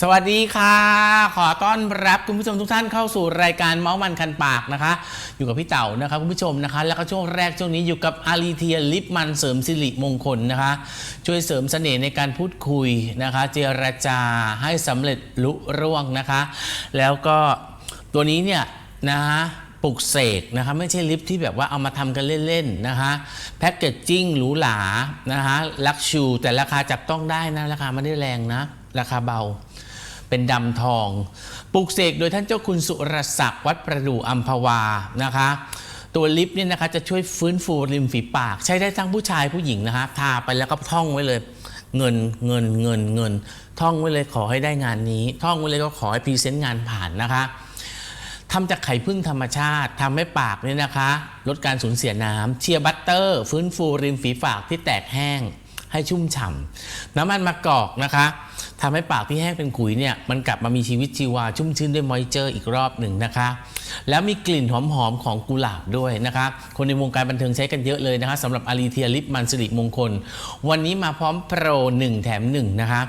สวัสดีค่ะ ขอต้อนรับคุณผู้ชมทุกท่านเข้าสู่รายการเมาส์มันคันปากนะคะ อยู่กับพี่เต่านะคะคุณผู้ชมนะคะ แล้วก็ช่วงแรกช่วงนี้อยู่กับอารีเทียลิปมันเสริมสิริมงคลนะคะ ช่วยเสริมเสน่ห์ในการพูดคุยนะคะ เจรจาให้สำเร็จลุร่วงนะคะ แล้วก็ตัวนี้เนี่ยนะคะปลุกเสกนะคะไม่ใช่ลิปที่แบบว่าเอามาทำกันเล่นๆนะคะแพ็กเกจจิ้งหรูหรานะคะลักชูแต่ราคาจับต้องได้นะราคาไม่ได้แรงนะ ราคาเบา เป็นดำทองปลูกเสกโดยท่านเจ้าคุณสุรศักดิ์วัดประดู่อัมพวานะคะ ตัวลิปเนี่ยนะคะจะช่วยฟื้นฟูริมฝีปาก ใช้ได้ทั้งผู้ชายผู้หญิงนะคะทาไปแล้วก็ท่องไว้เลย เงินเงินเงินเงิน ท่องไว้เลยขอให้ได้งานนี้ ท่องไว้เลยก็ขอให้พรีเซนต์งานผ่านนะคะทำจากไข่พึ่งธรรมชาติทำให้ปากเนี่ยนะคะ ลดการสูญเสียน้ำเชียร์บัตเตอร์ ฟื้นฟูริมฝีปากที่แตกแห้งให้ชุ่มฉ่ำน้ำมันมะกอกนะคะ ทำให้ปากที่แห้งเป็นขุยเนี่ยมันกลับมามีชีวิตชีวาชุ่มชื้นด้วยมอยเจอร์อีกรอบหนึ่งนะคะ แล้วมีกลิ่นหอมๆของกุหลาบด้วยนะคะคนในวงการบันเทิงใช้กันเยอะเลยนะคะสำหรับอารีเทียลิปมันสิริมงคล วันนี้มาพร้อมโปร 1 แถม1นะคะ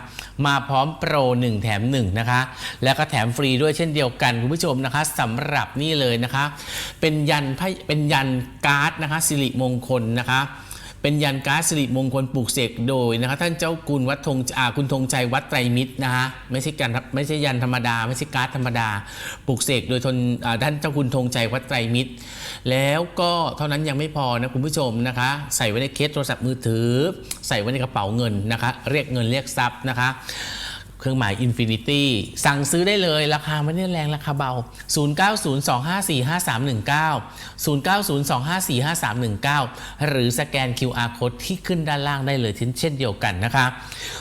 มาพร้อมโปร 1 แถม1นะคะแล้วก็แถมฟรีด้วยเช่นเดียวกันคุณผู้ชมนะคะสำหรับนี่เลยนะคะ เป็นยันไพเป็นยันการ์ดนะคะสิริมงคลนะคะ เป็นยันการสิริมงคลปลูกเสกโดยนะคะท่านเจ้าคุณวัดธงอ่าคุณธงชัยวัดไตรมิตรนะคะไม่ใช่การไม่ใช่ยันธรรมดา ไม่ใช่การ์ดธรรมดาปลูกเสกโดยทนท่านเจ้าคุณธงชัยวัดไตรมิตร แล้วก็เท่านั้นยังไม่พอนะคุณผู้ชมนะคะ ใส่ไว้ในเคสโทรศัพท์มือถือ ใส่ไว้ในกระเป๋าเงินนะคะ เรียกเงินเรียกทรัพย์นะคะ เครื่องหมาย Infinity สั่งซื้อได้เลยราคาไม่ได้แรงราคาเบา 0902545319 0902545319 หรือสแกน QR code ที่ขึ้นด้านล่างได้เลยเช่นเดียวกันนะคะ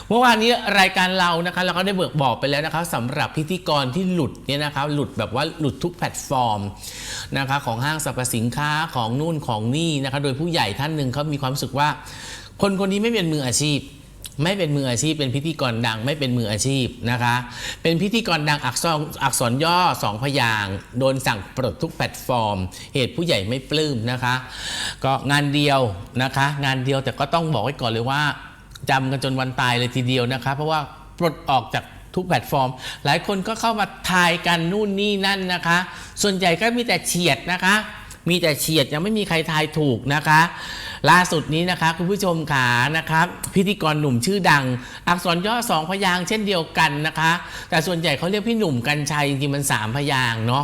เมื่อวานนี้รายการเรานะคะเราก็ได้เบิกบอกไปแล้วนะคะสำหรับพิธีกรที่หลุดเนี่ยนะคะหลุดแบบว่าหลุดทุกแพลตฟอร์มนะคะของห้างสรรพสินค้าของนู่นของนี่นะคะโดยผู้ใหญ่ท่านหนึ่งเขามีความรู้สึกว่า คนคนนี้ไม่เป็นมืออาชีพ ไม่เป็นมืออาชีพ เป็นพิธีกรดังไม่เป็นมืออาชีพนะคะ เป็นพิธีกรดังอักษรอักษรย่อสองพยางโดนสั่งปลดทุกแพลตฟอร์ม เหตุผู้ใหญ่ไม่ปลื้มนะคะ ก็งานเดียวนะคะ งานเดียวแต่ก็ต้องบอกไว้ก่อนเลยว่าจำกันจนวันตายเลยทีเดียวนะคะ เพราะว่าปลดออกจากทุกแพลตฟอร์ม หลายคนก็เข้ามาทายกันนู่นนี่นั่นนะคะ ส่วนใหญ่ก็มีแต่เฉียดนะคะ มีแต่เฉียดยังไม่มีใครทายถูกนะคะ ล่าสุดนี้นะคะคุณผู้ชมขานะครับพิธีกรหนุ่มชื่อดัง อักษรย่อสองพยางเช่นเดียวกันนะคะ แต่ส่วนใหญ่เขาเรียกพี่หนุ่มกัญชัยจริงๆมันสามพยางเนาะ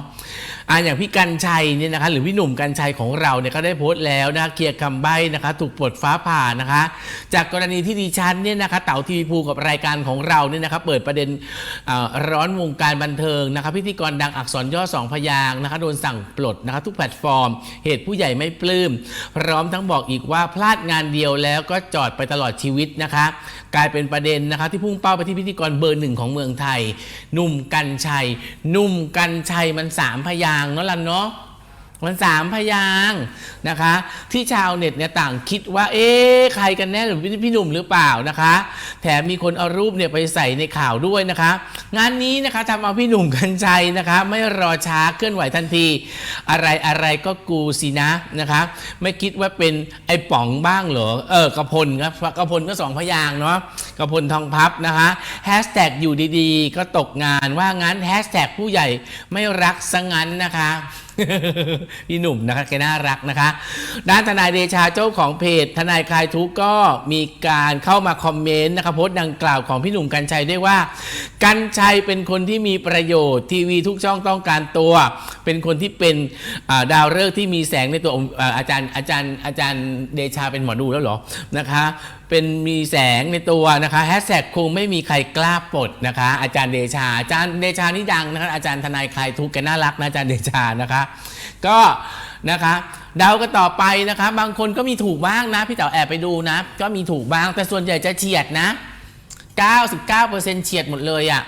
อ่าอย่างพี่กัญชัยเนี่ยนะคะหรือพี่หนุ่มกัญชัยของเราเนี่ยก็ได้โพสต์แล้วนะเคลียร์คำใบ้นะคะ ถูกปลดฟ้าผ่านะคะ จากกรณีที่ดิฉันเนี่ยนะคะเต๋าทีวีภูกับรายการของเราเนี่ยนะคะเปิดประเด็นอ่อร้อนวงการบันเทิงนะคะพิธีกรดังอักษรย่อสองพยางค์นะคะโดนสั่งปลดนะคะทุกแพลตฟอร์ม เหตุผู้ใหญ่ไม่ปลื้มพร้อมทั้งบอกอีกว่าพลาดงานเดียวแล้วก็จอดไปตลอดชีวิตนะคะ กลายเป็นประเด็นนะคะที่พุ่งเป้าไปที่พิธีกรเบอร์หนึ่งของเมืองไทยหนุ่มกัญชัยหนุ่มกัญชัยมันสามพยางค์เนาะล่ะเนาะ มันสามพยางนะคะ ที่ชาวเน็ตเนี่ยต่างคิดว่า เอ๊ใครกันแน่หรือพี่หนุ่มหรือเปล่านะคะ แถมมีคนเอารูปเนี่ยไปใส่ในข่าวด้วยนะคะ งานนี้นะคะทำเอาพี่หนุ่มกัญชัยนะคะ ไม่รอช้าเคลื่อนไหวทันที อะไรอะไรก็กูสินะนะคะ ไม่คิดว่าเป็นไอ้ป๋องบ้างเหรอเออกระพลครับกระพลก็สองพยางเนาะกระพลทองพับนะคะแฮชแท็กอยู่ดีๆ ก็ตกงานว่างั้นแฮชแท็กผู้ใหญ่ไม่รักซะงั้นนะคะ พี่หนุ่มนะคะแกน่ารักนะคะ ด้านทนายเดชาเจ้าของเพจทนายคลายทุกข์ก็มีการเข้ามาคอมเมนต์นะคะโพสต์ดังกล่าวของพี่หนุ่มกัญชัยด้วยว่า กัญชัยเป็นคนที่มีประโยชน์ทีวีทุกช่องต้องการตัว เป็นคนที่เป็นดาวฤกษ์ที่มีแสงในตัวอาอาจารย์อาจารย์อาจารย์เดชาเป็นหมอดูแล้วเหรอนะคะ เป็นมีแสงในตัวนะคะแฮชแท็กคงไม่มีใครกล้าปลดนะคะ อาจารย์เดชา อาจารย์เดชานี่ดังนะคะอาจารย์ทนายคลายทุกข์แกน่ารักนะอาจารย์เดชานะคะ ก็นะคะเดากันต่อไปนะคะ บางคนก็มีถูกบ้างนะ พี่เต๋อแอบไปดูนะ ก็มีถูกบ้าง แต่ส่วนใหญ่จะเฉียดนะ 99%เฉียดหมดเลยอะ่ะ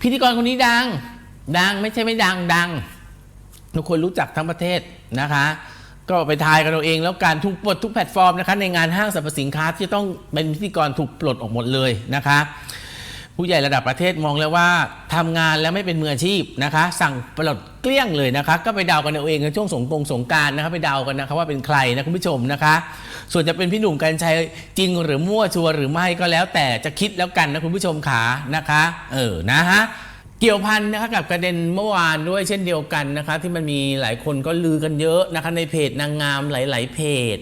พิธีกรคนนี้ดัง ดังไม่ใช่ไม่ดังดังทุกคนรู้จักทั้งประเทศนะคะ ก็ไปทายกันเอาเองแล้วการถูกปลดทุกแพลตฟอร์มนะคะในงานห้างสรรพสินค้าที่จะต้องเป็นพิธีกรถูกปลดออกหมดเลยนะคะ ผู้ใหญ่ระดับประเทศมองแล้วว่าทำงานแล้วไม่เป็นมืออาชีพนะคะ สั่งปลดเกลี้ยงเลยนะคะ ก็ไปเดากันเอาเองในช่วงสงกรงสงการนะคะไปเดากันนะคะว่าเป็นใครนะคุณผู้ชมนะคะ ส่วนจะเป็นพี่หนุ่มกัญชัยจริงหรือมั่วชัวหรือไม่ก็แล้วแต่จะคิดแล้วกันนะคุณผู้ชมขานะคะ เออนะฮะ เกี่ยวพันนะคะกับประเด็นเมื่อวานด้วยเช่นเดียวกันนะคะที่มันมีหลายคนก็ลือกันเยอะนะคะในเพจนางงามหลาย ๆ เพจ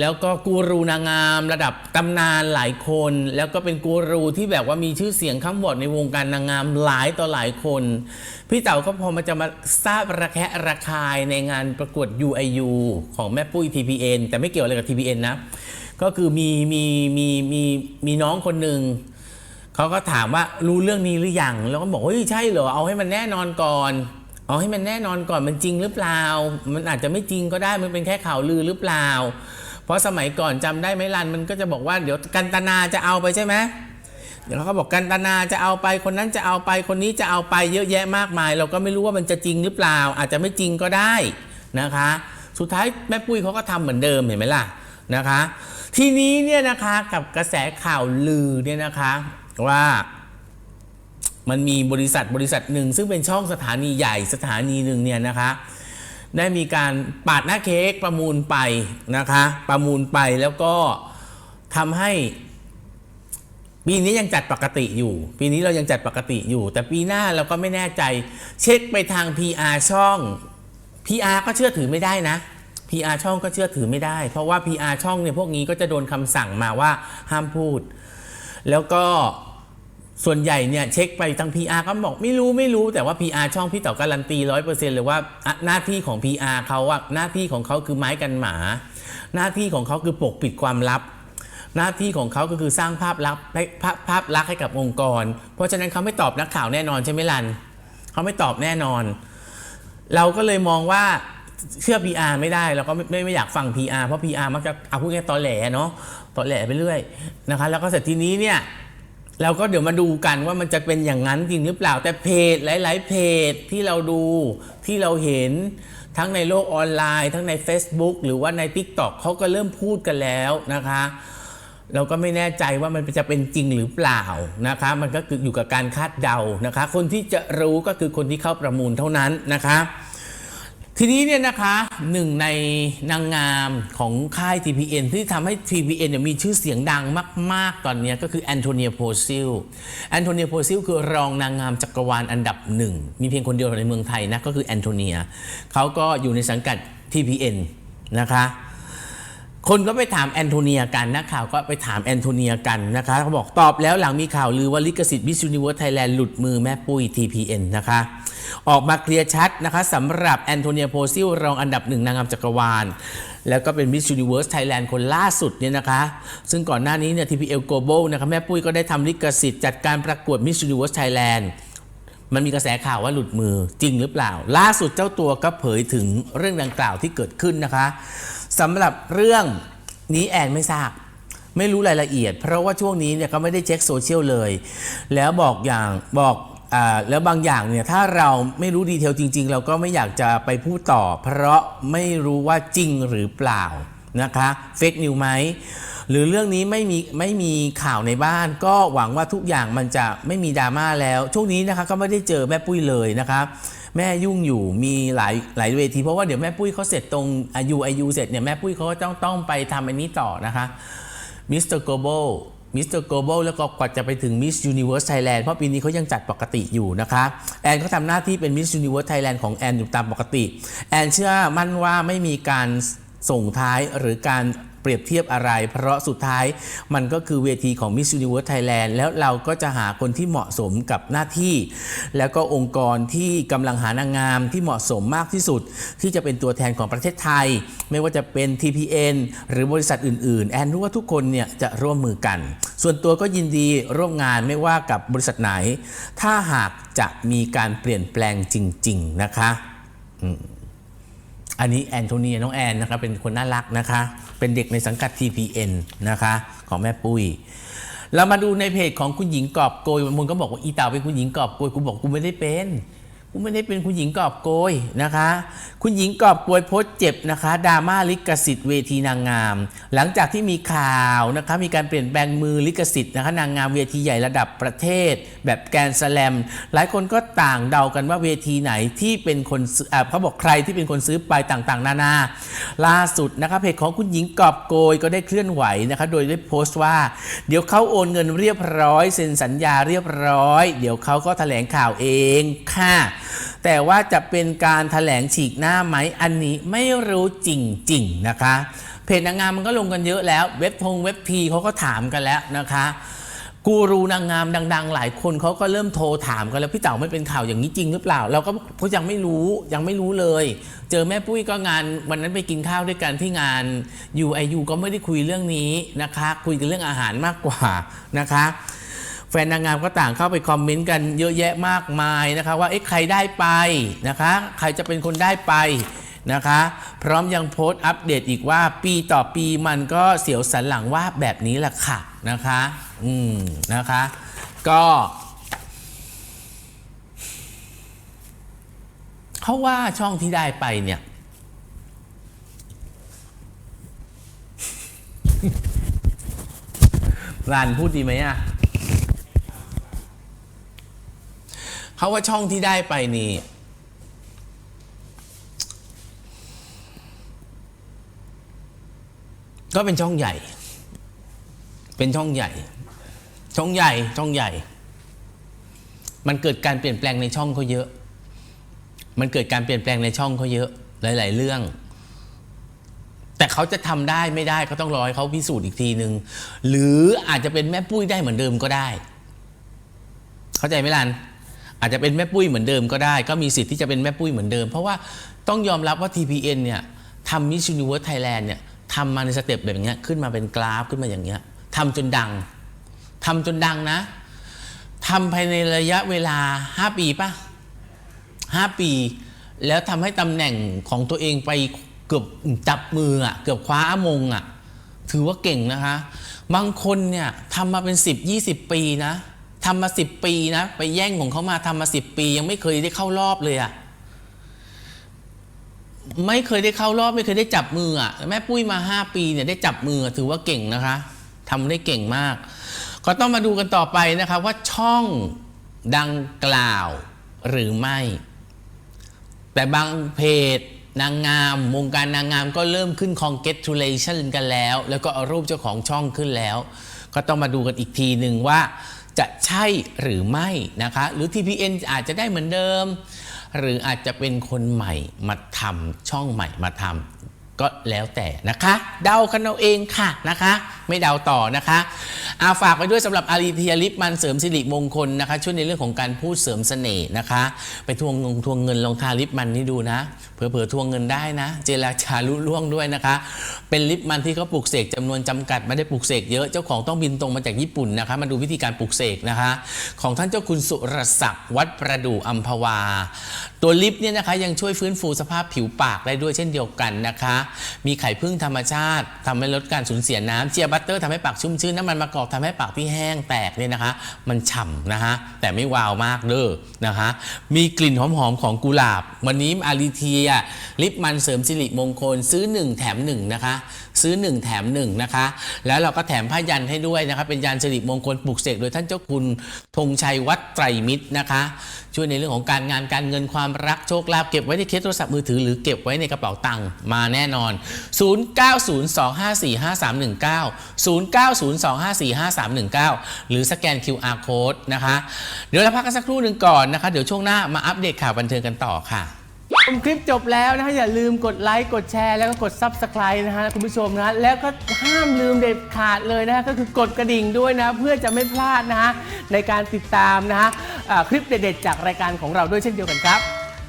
แล้วก็กูรูนางงามระดับตำนานหลายคน แล้วก็เป็นกูรูที่แบบว่ามีชื่อเสียงข้างบอดในวงการนางงามหลายต่อหลายคน พี่เต๋าก็พอมาจะมาทราบระแคะระคายในงานประกวด UIU ของแม่ปุ้ย TPN แต่ไม่เกี่ยวอะไรกับ TPN นะก็คือมีมีมีมีมีน้องคนหนึ่ง เขาก็ถามว่ารู้เรื่องนี้หรือยังแล้วก็บอกเฮ้ยใช่เหรอเอาให้มันแน่นอนก่อน เอาให้มันแน่นอนก่อนมันจริงหรือเปล่า มันอาจจะไม่จริงก็ได้มันเป็นแค่ข่าวลือหรือเปล่า เพราะสมัยก่อนจำได้ไหมรันมันก็จะบอกว่าเดี๋ยวกันตนาจะเอาไปใช่ไหมเดี๋ยวเขาก็บอกกันตนาจะเอาไปคนนั้นจะเอาไปคนนี้จะเอาไปเยอะแยะมากมาย เราก็ไม่รู้ว่ามันจะจริงหรือเปล่า อาจจะไม่จริงก็ได้นะคะ สุดท้ายแม่ปุ้ยเขาก็ทำเหมือนเดิมเห็นไหมล่ะนะคะ ทีนี้เนี่ยนะคะกับกระแสข่าวลือเนี่ยนะคะ ว่ามันมีบริษัทบริษัทหนึ่ง ซึ่งเป็นช่องสถานีใหญ่สถานีหนึ่งเนี่ยนะคะ ได้มีการปาดหน้าเค้กประมูลไปนะคะ ประมูลไปแล้วก็ทำให้ ปีนี้ยังจัดปกติอยู่ ปีนี้เรายังจัดปกติอยู่ แต่ปีหน้าเราก็ไม่แน่ใจ เช็คไปทาง PR ช่อง PR ก็เชื่อถือไม่ได้นะ PR ช่องก็เชื่อถือไม่ได้ เพราะว่า PR ช่องเนี่ยพวกนี้ก็จะโดนคำสั่งมาว่าห้ามพูด แล้วก็ ส่วนใหญ่เนี่ยเช็คไปทาง PR ก็บอกไม่รู้ไม่รู้แต่ว่า PR ช่องพี่เต๋อการันตีร้อยเปอร์เซ็นต์เลยว่าหน้าที่ของ PR เขาอะหน้าที่ของเขาคือไม้กันหมา หน้าที่ของเขาคือปกปิดความลับ หน้าที่ของเขาก็คือสร้างภาพลักษณ์ให้ภาพภาพลักษณ์ให้กับองค์กร เพราะฉะนั้นเขาไม่ตอบนักข่าวแน่นอนใช่ไหมลันเขาไม่ตอบแน่นอน เราก็เลยมองว่าเชื่อ PR ไม่ได้เราก็ไม่ไม่ไม่อยากฟัง PR เพราะ PR มักจะเอาพูดง่ายตอแหลเนาะตอแหลไปเรื่อยนะคะแล้วก็เสร็จทีนี้เนี่ย เราก็เดี๋ยวมาดูกันว่ามันจะเป็นอย่างนั้นจริงหรือเปล่า แต่เพจหลาย ๆ เพจที่เราดูที่เราเห็นทั้งในโลกออนไลน์ ทั้งใน Facebook หรือว่าใน TikTok เขาก็เริ่มพูดกันแล้วนะคะ เราก็ไม่แน่ใจว่ามันจะเป็นจริงหรือเปล่านะคะ มันก็คืออยู่กับการคาดเดานะคะ คนที่จะรู้ก็คือคนที่เข้าประมูลเท่านั้นนะคะ ทีนี้เนี่ยนะคะหนึ่งในนางงามของค่าย TPN ที่ทำให้ TPN เนี่ยมีชื่อเสียงดังมาก ๆ ตอนนี้ก็คือแอนโทเนียโพซิลแอนโทเนียโพซิลคือรองนางงามจักรวาลอันดับหนึ่ง มีเพียงคนเดียวในเมืองไทยนะ ก็คือแอนโทเนียเขาก็อยู่ในสังกัด TPN นะคะ คนก็ไปถามแอนโทเนียกันนักข่าวก็ไปถามแอนโทเนียกันนะคะเขาบอกตอบแล้วหลังมีข่าวลือว่าลิขสิทธิ์ Miss Universe Thailand หลุดมือแม่ปุ้ย TPN นะคะ ออกมาเคลียร์ชัดนะคะสำหรับแอนโทเนียโพซิลรองอันดับหนึ่งนางงามจักรวาล แล้วก็เป็น Miss Universe Thailand คนล่าสุดเนี่ยนะคะ ซึ่งก่อนหน้านี้เนี่ย TPL Global นะคะแม่ปุ้ยก็ได้ทำลิขสิทธิ์จัดการประกวด Miss Universe Thailand มันมีกระแสข่าวว่าหลุดมือจริงหรือเปล่า ล่าสุดเจ้าตัวก็เผยถึงเรื่องดังกล่าวที่เกิดขึ้นนะคะสำหรับเรื่องนี้แอนไม่ทราบ ไม่รู้รายละเอียด เพราะว่าช่วงนี้เนี่ยก็ไม่ได้เช็คโซเชียลเลย แล้วบอกอย่างบอกอ่าแล้วบางอย่างเนี่ยถ้าเราไม่รู้ดีเทลจริง ๆ เราก็ไม่อยากจะไปพูดต่อ เพราะไม่รู้ว่าจริงหรือเปล่า นะคะเฟกนิวไหมหรือเรื่องนี้ไม่มีไม่มีข่าวในบ้าน ก็หวังว่าทุกอย่างมันจะไม่มีดราม่าแล้วช่วงนี้นะคะก็ไม่ได้เจอแม่ปุ้ยเลยนะคะแม่ยุ่งอยู่มีหลายหลายเวที เพราะว่าเดี๋ยวแม่ปุ้ยเขาเสร็จตรงอายุอายุเสร็จเนี่ยแม่ปุ้ยเขาก็ต้องต้องไปทำอันนี้ต่อนะคะมิสเตอร์โกลบอลมิสเตอร์โกลบอลแล้วก็กว่าจะไปถึงมิสยูนิเวอร์สไทยแลนด์เพราะปีนี้เขายังจัดปกติอยู่นะคะแอนเขาทำหน้าที่เป็นมิสยูนิเวอร์สไทยแลนด์ของแอนอยู่ตามปกติ แอนเชื่อมั่นว่าไม่มีการ ส่งท้ายหรือการเปรียบเทียบอะไร เพราะสุดท้ายมันก็คือเวทีของ Miss Universe Thailand แล้วเราก็จะหาคนที่เหมาะสมกับหน้าที่ แล้วก็องค์กรที่กำลังหานางงามที่เหมาะสมมากที่สุด ที่จะเป็นตัวแทนของประเทศไทย ไม่ว่าจะเป็น TPN หรือบริษัทอื่น ๆ แอนรู้ว่าทุกคนเนี่ยจะร่วมมือกัน ส่วนตัวก็ยินดีร่วมงานไม่ว่ากับบริษัทไหน ถ้าหากจะมีการเปลี่ยนแปลงจริง ๆ นะคะอั อันนี้แอนโทเนียน้องแอนนะคะเป็นคนน่ารักนะคะ เป็นเด็กในสังกัด TPN นะคะของแม่ปุ้ยเรามาดูในเพจของคุณหญิงกอบโกยบางคนก็บอกว่าอีเต่าเป็นคุณหญิงกอบโกยกูบอกกูไม่ได้เป็น กูไม่ได้เป็นคุณหญิงกอบโกยนะคะ คุณหญิงกอบโกยโพสต์เจ็บนะคะดราม่าลิขสิทธิ์เวทีนางงาม หลังจากที่มีข่าวนะคะมีการเปลี่ยนแปลงมือลิขสิทธิ์นะคะนางงามเวทีใหญ่ระดับประเทศ แบบแกรนด์สแลม หลายคนก็ต่างเดากันว่าเวทีไหนที่เป็นคนซื้ออ่าเขาบอกใครที่เป็นคนซื้อไปต่างๆ นานา ล่าสุดนะคะเพจของคุณหญิงกอบโกยก็ได้เคลื่อนไหวนะคะโดยได้โพสต์ว่า เดี๋ยวเขาโอนเงินเรียบร้อยเซ็นสัญญาเรียบร้อย เดี๋ยวเขาก็แถลงข่าวเองค่ะแต่ว่าจะเป็นการแถลงฉีกหน้าไหมอันนี้ไม่รู้จริงๆนะคะ เพจนางงามมันก็ลงกันเยอะแล้ว เว็บทงเว็บทีเขาก็ถามกันแล้วนะคะกูรูนางงามดัง ๆ หลายคนเขาก็เริ่มโทรถามกันแล้วพี่เต๋าไม่เป็นข่าวอย่างนี้จริงหรือเปล่า เราก็เขายังไม่รู้ยังไม่รู้เลย เจอแม่ปุ้ยก็งานวันนั้นไปกินข้าวด้วยกันที่งาน UIU ก็ไม่ได้คุยเรื่องนี้นะคะ คุยกันเรื่องอาหารมากกว่านะคะ แฟนนางงามก็ต่างเข้าไปคอมเมนต์กันเยอะแยะมากมายนะคะว่าเอ๊ะใครได้ไปนะคะ ใครจะเป็นคนได้ไปนะคะ พร้อมยังโพสต์อัปเดตอีกว่าปีต่อปีมันก็เสียวสันหลังว่าแบบนี้แหละค่ะนะคะ อืมนะคะ ก็เขาว่าช่องที่ได้ไปเนี่ยรันพูดดีไหมอะ เขาะว่าช่องที่ได้ไปนี่ก็เป็นช่องใหญ่ เป็นช่องใหญ่ ช่องใหญ่ ช่องใหญ่ มันเกิดการเปลี่ยนแปลงในช่องเขาเยอะ มันเกิดการเปลี่ยนแปลงในช่องเขาเยอะ หลาย ๆ เรื่อง แต่เขาจะทำได้ไม่ได้ก็ต้องรอให้เขาพิสูจน์อีกทีหนึ่งหรืออาจจะเป็นแม่ปุ้ยได้เหมือนเดิมก็ได้ เข้าใจไหมลัน อาจจะเป็นแม่ปุ้ยเหมือนเดิมก็ได้ ก็มีสิทธิ์ที่จะเป็นแม่ปุ้ยเหมือนเดิม เพราะว่าต้องยอมรับว่า TPN เนี่ยทำ Miss Universe Thailand เนี่ยทำมาในสเต็ปแบบเนี้ยขึ้นมาเป็นกราฟขึ้นมาอย่างเงี้ยทำจนดังทำจนดังนะทำภายในระยะเวลา 5 ปีป่ะ 5 ปี แล้วทำให้ตำแหน่งของตัวเองไปเกือบจับมืออะเกือบคว้ามงอะถือว่าเก่งนะคะ บางคนเนี่ยทำมาเป็น 10 20 ปีนะ ทำมา10ปีนะไปแย่งของเขามาทำมา10ปี ยังไม่เคยได้เข้ารอบเลยอะไม่เคยได้เข้ารอบไม่เคยได้จับมืออะแม่ปุ้ยมา5ปีเนี่ยได้จับมือถือว่าเก่งนะคะทำได้เก่งมาก ก็ต้องมาดูกันต่อไปนะคะว่าช่องดังกล่าวหรือไม่ แต่บางเพจนางงามวงการนางงามก็เริ่มขึ้น congratulation กันแล้ว แล้วก็เอารูปเจ้าของช่องขึ้นแล้ว ก็ต้องมาดูกันอีกทีหนึ่งว่า จะใช่หรือไม่นะคะ หรือ TPN อาจจะได้เหมือนเดิม หรืออาจจะเป็นคนใหม่มาทำช่องใหม่มาทำก็แล้วแต่นะคะ เดากันเอาเองค่ะนะคะ ไม่เดาต่อนะคะอาฝากไปด้วยสำหรับอารีเทียลิปมันเสริมสิริมงคลนะคะ ช่วยในเรื่องของการพูดเสริมเสน่ห์นะคะ ไปทวงเงินทวงเงินลองทาลิปมันนี่ดูนะเผลอๆทวงเงินได้นะ เจราจารุล่วงด้วยนะคะ เป็นลิปมันที่เขาปลูกเสกจำนวนจำกัดไม่ได้ปลูกเสกเยอะเจ้าของต้องบินตรงมาจากญี่ปุ่นนะคะ มาดูวิธีการปลูกเสกนะคะ ของท่านเจ้าคุณสุรศักดิ์วัดประดู่อัมพวา ตัวลิปเนี่ยนะคะยังช่วยฟื้นฟูสภาพผิวปากได้ด้วยเช่นเดียวกันนะคะ มีไข่พึ่งธรรมชาติทำให้ลดการสูญเสียน้ำเจียบัตเตอร์ทำให้ปากชุ่มชื้นน้ำมันมะกอกทำให้ปากที่แห้งแตกเนี่ยนะคะ มันฉ่ำนะคะแต่ไม่วาวมากเด้อนะคะ มีกลิ่นหอมๆของกุหลาบ วันนี้อาริเทีย ลิปมันเสริมสิริมงคล ซื้อ 1 แถม1นะคะซื้อ 1 แถม1นะคะแล้วเราก็แถมผ้ายันให้ด้วยนะคะเป็นยันสิริมงคลปลุกเสกโดยท่านเจ้าคุณธงชัยวัดไตรมิตรนะคะช่วยในเรื่องของการงานการเงินความรักโชคลาภเก็บไว้ในเคสโทรศัพท์มือถือหรือเก็บไว้ในกระเป๋าตังค์มาแน่นอน 0902545319 0902545319 หรือสแกน QR code นะคะ เดี๋ยวเราพักกันสักครู่หนึ่งก่อนนะคะ เดี๋ยวช่วงหน้ามาอัปเดตข่าวบันเทิงกันต่อค่ะชมคลิปจบแล้วนะฮะอย่าลืมกดไลค์กดแชร์แล้วก็กด Subscribe นะฮะคุณผู้ชมนะแล้วก็ห้ามลืมเด็ดขาดเลยนะฮะก็คือกดกระดิ่งด้วยนะเพื่อจะไม่พลาดนะฮะในการติดตามนะฮะอ่าคลิปเด็ดๆจากรายการของเราด้วยเช่นเดียวกันครับ